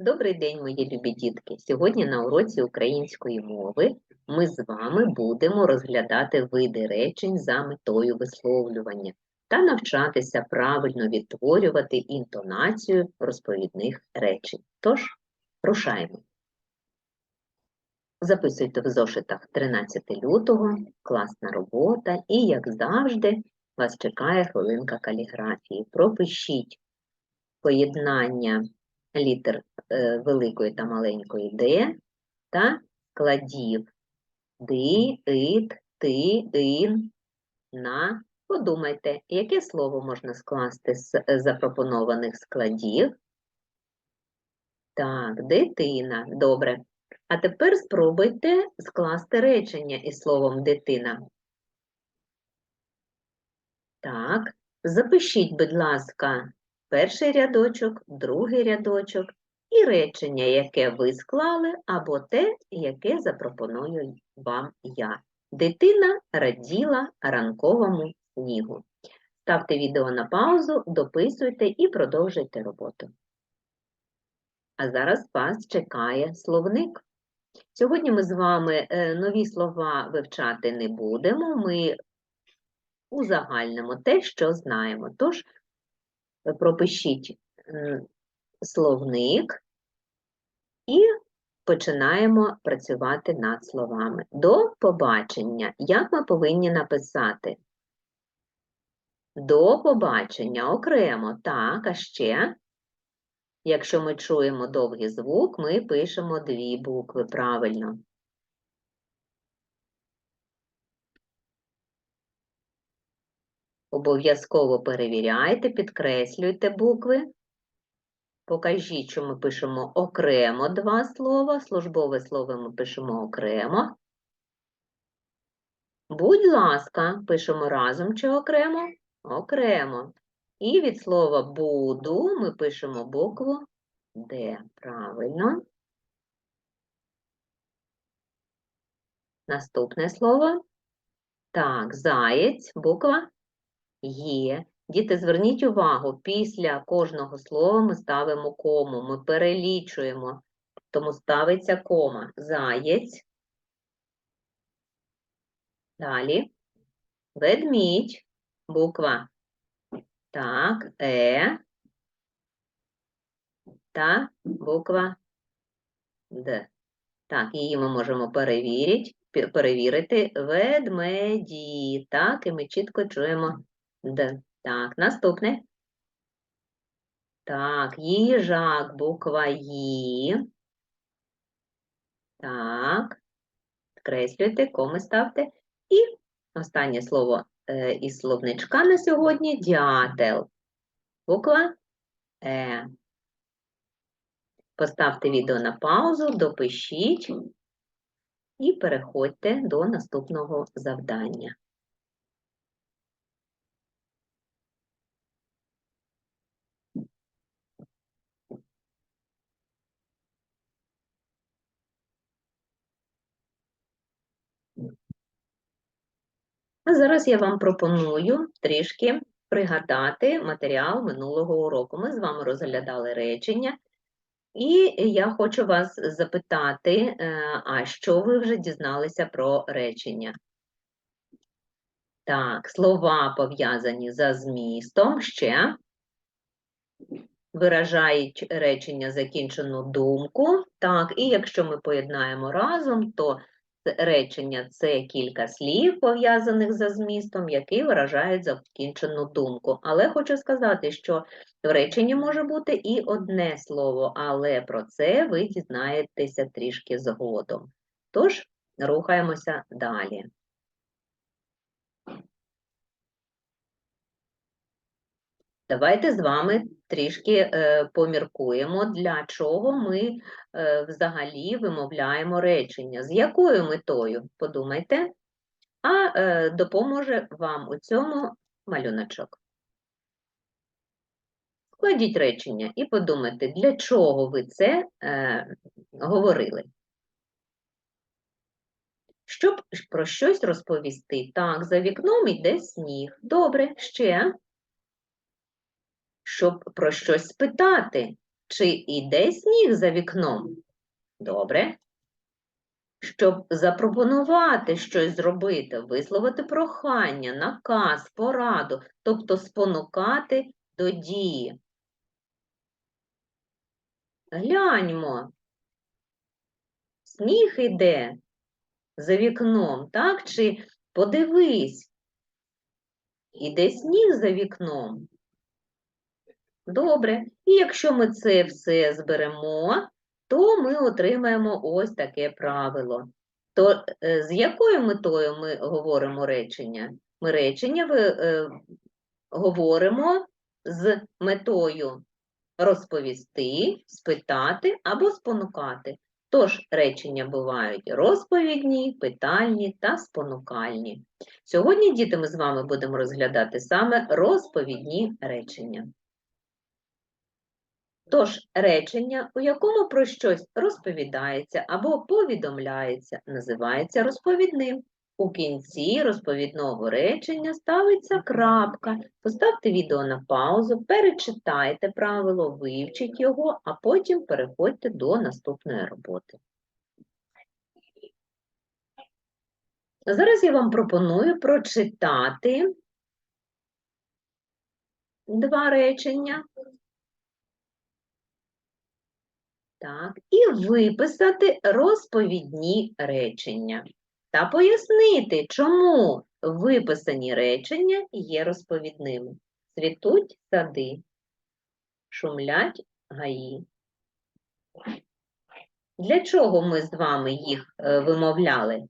Добрий день, мої любі дітки! Сьогодні на уроці української мови ми з вами будемо розглядати види речень за метою висловлювання та навчатися правильно відтворювати інтонацію розповідних речень. Тож, рушаємо. Записуйте в зошитах 13 лютого, класна робота, і, як завжди, вас чекає хвилинка каліграфії. Пропишіть поєднання літер е, великої та маленької Д та складів ди, ит, ти, ин, на. Подумайте, яке слово можна скласти з е, запропонованих складів? Так, дитина. Добре. А тепер спробуйте скласти речення із словом дитина. Так, запишіть, будь ласка, перший рядочок, другий рядочок і речення, яке ви склали, або те, яке запропоную вам я. Дитина раділа ранковому снігу. Ставте відео на паузу, дописуйте і продовжуйте роботу. А зараз вас чекає словник. Сьогодні ми з вами е, нові слова вивчати не будемо. Ми узагальнимо те, що знаємо. Тож пропишіть словник і починаємо працювати над словами. До побачення. Як ми повинні написати? До побачення окремо. Так, а ще, якщо ми чуємо довгий звук, ми пишемо дві букви правильно. Обов'язково перевіряйте, підкреслюйте букви. Покажіть, що ми пишемо окремо два слова, службове слово ми пишемо окремо. Будь ласка, пишемо разом чи окремо? Окремо. І від слова буду ми пишемо букву Д. Правильно. Наступне слово. Так, заєць, буква Є. Діти, зверніть увагу, після кожного слова ми ставимо кому, ми перелічуємо, тому ставиться кома. Заєць. Далі. Ведмідь, буква. Так, Е. Та буква Д. Так, її ми можемо перевірити, перевірити. Ведмеді. Так, і ми чітко чуємо Д. Так, наступне. Так, їжак, буква Ї. Так. Підкреслюйте, коми ставте. І останнє слово е, із словничка на сьогодні дятел. Буква Е. Поставте відео на паузу, допишіть і переходьте до наступного завдання. А зараз я вам пропоную трішки пригадати матеріал минулого уроку. Ми з вами розглядали речення, і я хочу вас запитати, е, а що ви вже дізналися про речення? Так, слова пов'язані за змістом ще. Виражають речення закінчену думку. Так, і якщо ми поєднаємо разом, то речення це кілька слів, пов'язаних за змістом, які виражають закінчену думку. Але хочу сказати, що в реченні може бути і одне слово, але про це ви дізнаєтеся трішки згодом. Тож, рухаємося далі. Давайте з вами трішки е, поміркуємо, для чого ми е, взагалі вимовляємо речення. З якою метою? Подумайте, а е, допоможе вам у цьому малюночок. Складіть речення і подумайте, для чого ви це говорили. Щоб про щось розповісти. Так, за вікном йде сніг. Добре, ще щоб про щось спитати. Чи йде сніг за вікном? Добре. Щоб запропонувати щось зробити, висловити прохання, наказ, пораду, тобто спонукати до дії. Гляньмо. Сніг іде за вікном, так? Чи подивись, іде сніг за вікном. Добре. І якщо ми це все зберемо, то ми отримаємо ось таке правило. То е, з якою метою ми говоримо речення? Ми речення ви, е, говоримо з метою розповісти, спитати або спонукати. Тож речення бувають розповідні, питальні та спонукальні. Сьогодні, діти, ми з вами будемо розглядати саме розповідні речення. Тож речення, у якому про щось розповідається або повідомляється, називається розповідним. У кінці розповідного речення ставиться крапка. Поставте відео на паузу, перечитайте правило, вивчіть його, а потім переходьте до наступної роботи. Зараз я вам пропоную прочитати два речення. Так, і виписати розповідні речення та пояснити, чому виписані речення є розповідними. Цвітуть сади, шумлять гаї. Для чого ми з вами їх е, вимовляли?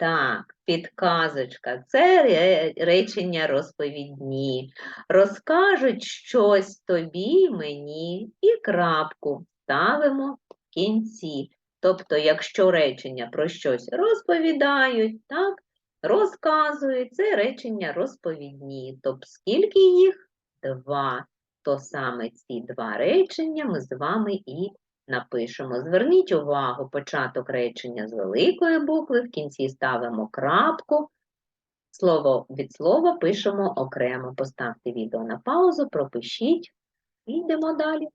Так, підказочка. Це речення розповідні. Розкажуть щось тобі, мені, і крапку ставимо в кінці. Тобто, якщо речення про щось розповідають, так, розказують, це речення розповідні. Тобто, скільки їх? Два. То саме ці два речення ми з вами і напишемо. Зверніть увагу, початок речення з великої букви, в кінці ставимо крапку. Слово від слова пишемо окремо. Поставте відео на паузу, пропишіть і йдемо далі.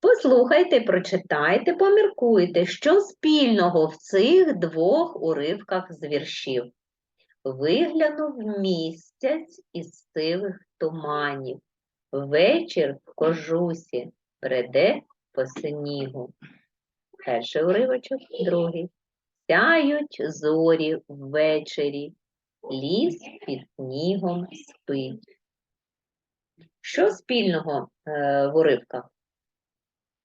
Послухайте, прочитайте, поміркуйте, що спільного в цих двох уривках з віршів. Виглянув місяць із сивих туманів, вечір в кожусі бреде по снігу. Перший уривочок, другий. Сяють зорі ввечері, ліс під снігом спить. Що спільного е, в уривках?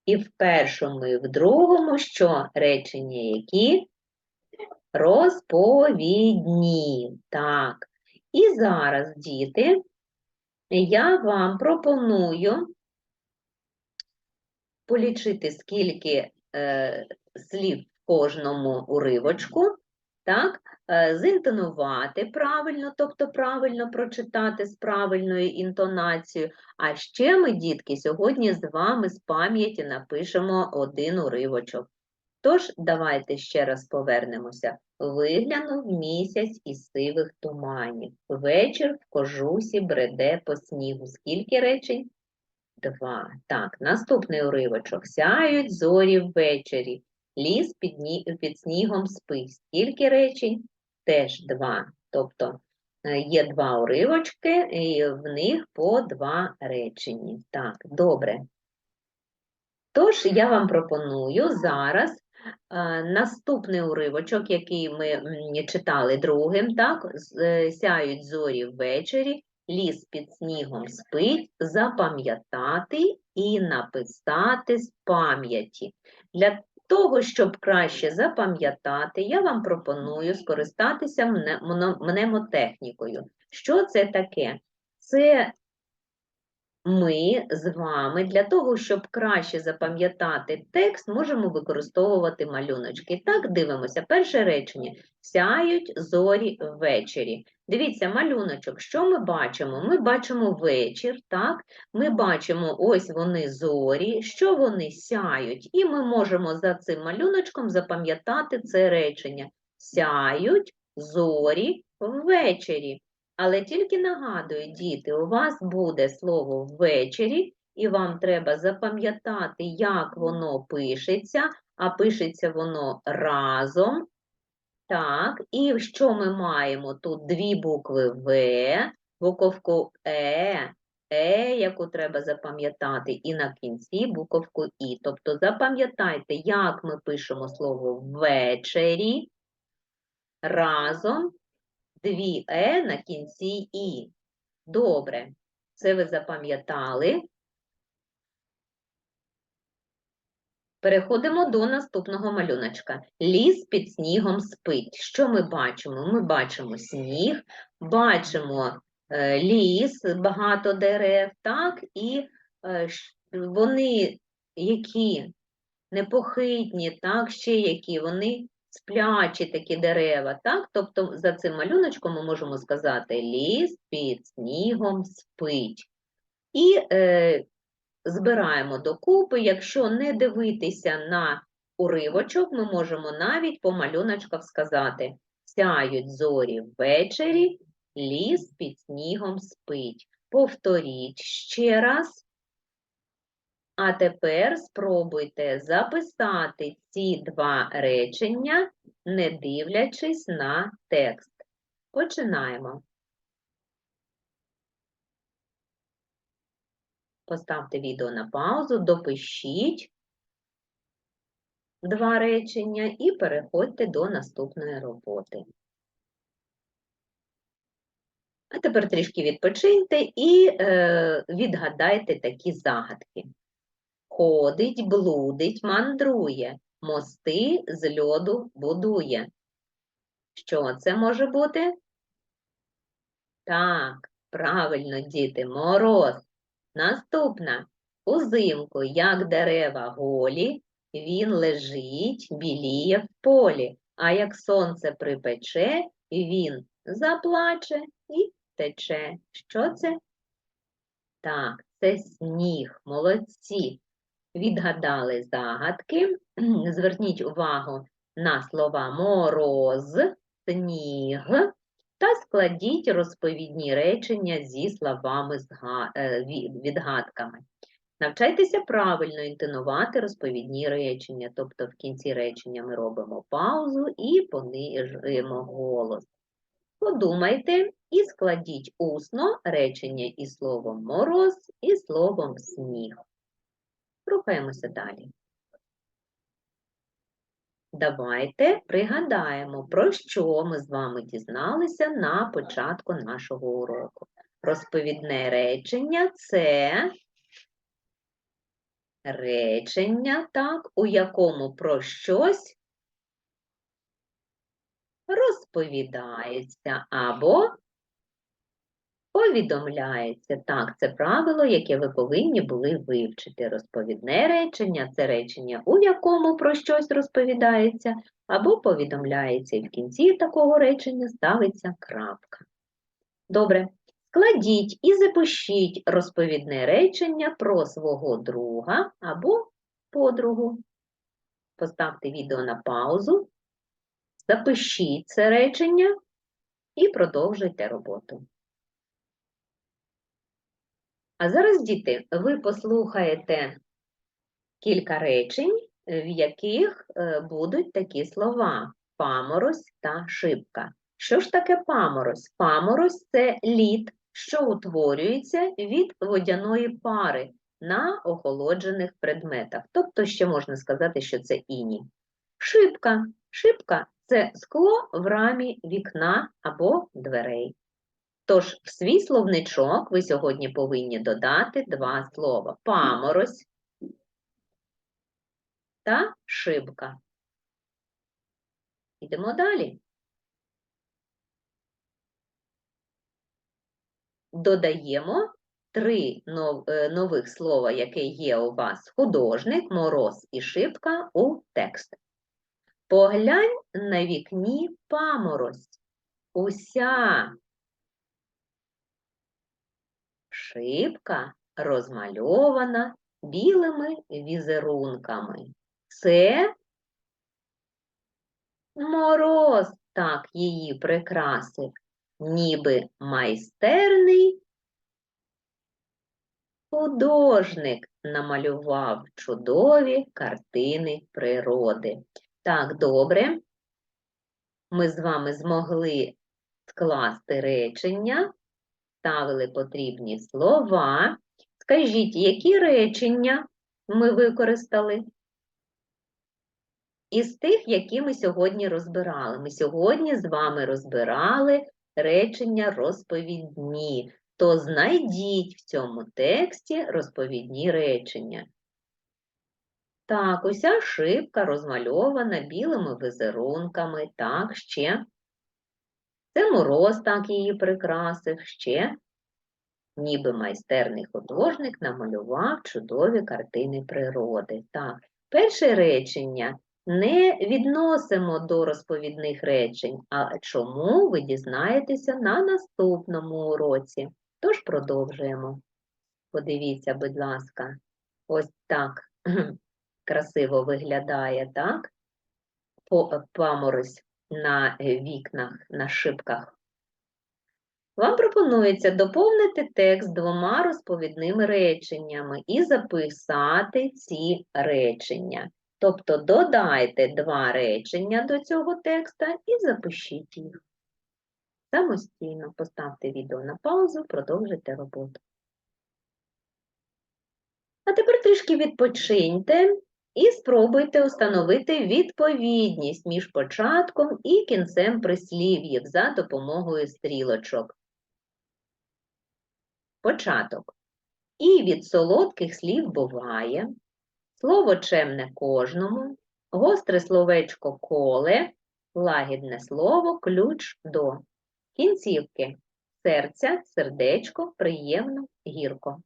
І в першому, і в другому, що речення які? Розповідні. Так. І зараз, діти, я вам пропоную полічити, скільки е, слів в кожному уривочку, так, е, зінтонувати правильно, тобто правильно прочитати з правильною інтонацією. А ще ми, дітки, сьогодні з вами з пам'яті напишемо один уривочок. Тож, давайте ще раз повернемося. Виглянув місяць із сивих туманів. Вечір в кожусі бреде по снігу. Скільки речень? Два. Так, наступний уривочок. Сяють зорі ввечері. Ліс під, ні... під снігом спить. Скільки речень? Теж два. Тобто е, є два уривочки, і в них по два речення. Так, добре. Тож я вам пропоную зараз е, наступний уривочок, який ми читали другим, так, е, сяють зорі ввечері, ліс під снігом спить, запам'ятати і написати з пам'яті. Для того, щоб краще запам'ятати, я вам пропоную скористатися мнемотехнікою. Що це таке? Це ми з вами для того, щоб краще запам'ятати текст, можемо використовувати малюночки. Так, дивимося. Перше речення. Сяють зорі ввечері. Дивіться, малюночок, що ми бачимо? Ми бачимо вечір, так? Ми бачимо, ось вони зорі, що вони сяють, і ми можемо за цим малюночком запам'ятати це речення. Сяють зорі ввечері. Але тільки нагадую, діти, у вас буде слово ввечері, і вам треба запам'ятати, як воно пишеться, а пишеться воно разом. Так, і що ми маємо? Тут дві букви В, буковку Е, Е, яку треба запам'ятати, і на кінці буковку І. Тобто запам'ятайте, як ми пишемо слово ввечері разом дві Е на кінці І. Добре, це ви запам'ятали. Переходимо до наступного малюночка. Ліс під снігом спить. Що ми бачимо? Ми бачимо сніг, бачимо е, ліс, багато дерев, так, і е, вони які непохитні, так, ще які, вони сплячі такі дерева, так? Тобто за цим малюночком ми можемо сказати ліс під снігом спить. І е, збираємо докупи. Якщо не дивитися на уривочок, ми можемо навіть по малюночках сказати сяють зорі ввечері, ліс під снігом спить. Повторіть ще раз. А тепер спробуйте записати ці два речення, не дивлячись на текст. Починаємо. Поставте відео на паузу, допишіть два речення і переходьте до наступної роботи. А тепер трішки відпочиньте і е, відгадайте такі загадки. Ходить, блудить, мандрує, мости з льоду будує. Що це може бути? Так, правильно, діти, мороз. Наступна. Узимку, як дерева голі, він лежить, біліє в полі, а як сонце припече, він заплаче і тече. Що це? Так, це сніг, молодці. Відгадали загадки. Зверніть увагу на слова мороз, сніг та складіть розповідні речення зі словами е, ві- відгадками. Навчайтеся правильно інтонувати розповідні речення, тобто в кінці речення ми робимо паузу і понижуємо голос. Подумайте і складіть усно речення із словом мороз і словом сніг. Рухаємося далі. Давайте пригадаємо, про що ми з вами дізналися на початку нашого уроку. Розповідне речення це речення, так, у якому про щось розповідається або повідомляється. Так, це правило, яке ви повинні були вивчити. Розповідне речення це речення, у якому про щось розповідається, або повідомляється, і в кінці такого речення ставиться крапка. Добре. Складіть і запишіть розповідне речення про свого друга або подругу. Поставте відео на паузу, запишіть це речення і продовжуйте роботу. А зараз, діти, ви послухаєте кілька речень, в яких е, будуть такі слова паморозь та шибка. Що ж таке паморозь? Паморозь – це лід, що утворюється від водяної пари на охолоджених предметах. Тобто ще можна сказати, що це іній. Шибка. Шибка – це скло в рамі вікна або дверей. Тож в свій словничок ви сьогодні повинні додати два слова: паморозь та шибка. Йдемо далі. Додаємо три е, нових слова, яке є у вас художник, мороз і шибка у текст. Поглянь на вікні паморозь. Уся шибка розмальована білими візерунками. Це мороз так її прикрасив. ніби майстерний художник намалював чудові картини природи. Так, добре. Ми з вами змогли скласти речення, ставили потрібні слова. Скажіть, які речення ми використали? Із тих, які ми сьогодні розбирали. Ми сьогодні з вами розбирали речення розповідні. То знайдіть в цьому тексті розповідні речення. Так, уся шибка розмальована білими візерунками. Так, ще. Це мороз так її прикрасив, ще. Ніби майстерний художник намалював чудові картини природи. Так, перше речення не відносимо до розповідних речень, а чому ви дізнаєтеся на наступному уроці. Тож продовжуємо. Подивіться, будь ласка, ось так красиво виглядає, так? Паморозь на е, вікнах, на шибках. Вам пропонується доповнити текст двома розповідними реченнями і записати ці речення. Тобто додайте два речення до цього текста і запишіть їх. Самостійно поставте відео на паузу, продовжуйте роботу. А тепер трішки відпочиньте і спробуйте установити відповідність між початком і кінцем прислів'їв за допомогою стрілочок. Початок. І від солодких слів буває, слово чемне кожному, гостре словечко коле, лагідне слово ключ до. Кінцівки серця, сердечко, приємно, гірко.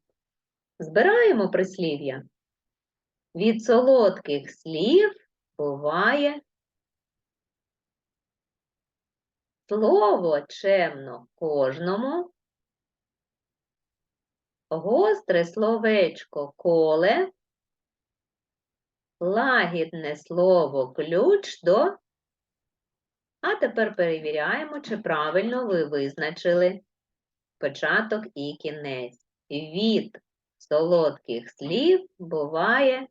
Збираємо прислів'я. Від солодких слів буває слово чемно кожному, гостре словечко коле, лагідне слово ключ до. А тепер перевіряємо, чи правильно ви визначили початок і кінець. Від солодких слів буває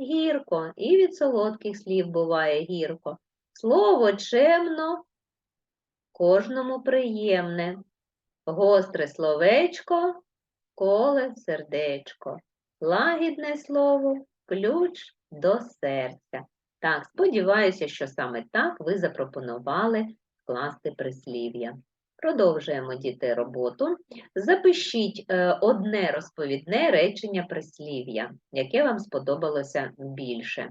гірко, і від солодких слів буває гірко. Слово чемно, кожному приємне. Гостре словечко, коле сердечко. Лагідне слово, ключ до серця. Так, сподіваюся, що саме так ви запропонували скласти прислів'я. Продовжуємо, діти, роботу. Запишіть е, одне розповідне речення прислів'я, яке вам сподобалося більше.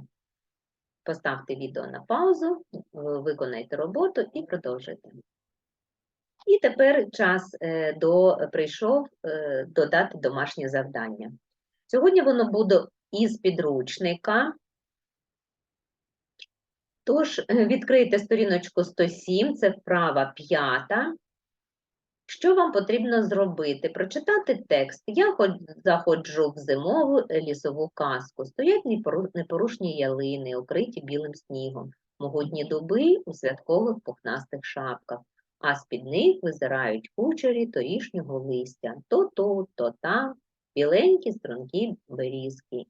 Поставте відео на паузу, виконайте роботу і продовжуйте. І тепер час е, до, прийшов е, додати домашнє завдання. Сьогодні воно буде із підручника. Тож, відкрийте сторіночку 107, це вправа п'ята. Що вам потрібно зробити? Прочитати текст. Я заходжу в зимову лісову казку. Стоять непорушні ялини, укриті білим снігом, могутні дуби у святкових пухнастих шапках, а з-під них визирають кучері торішнього листя. То тут, то там, біленькі стрункі берізки,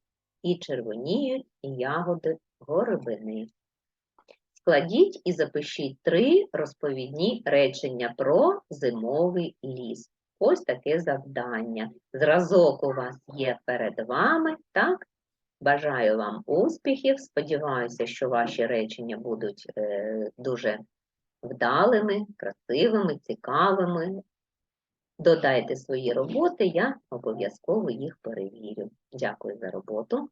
і червоніють ягоди горобини. Складіть і запишіть три розповідні речення про зимовий ліс. Ось таке завдання. Зразок у вас є перед вами, так? Бажаю вам успіхів. Сподіваюся, що ваші речення будуть е, дуже вдалими, красивими, цікавими. Додайте свої роботи, я обов'язково їх перевірю. Дякую за роботу.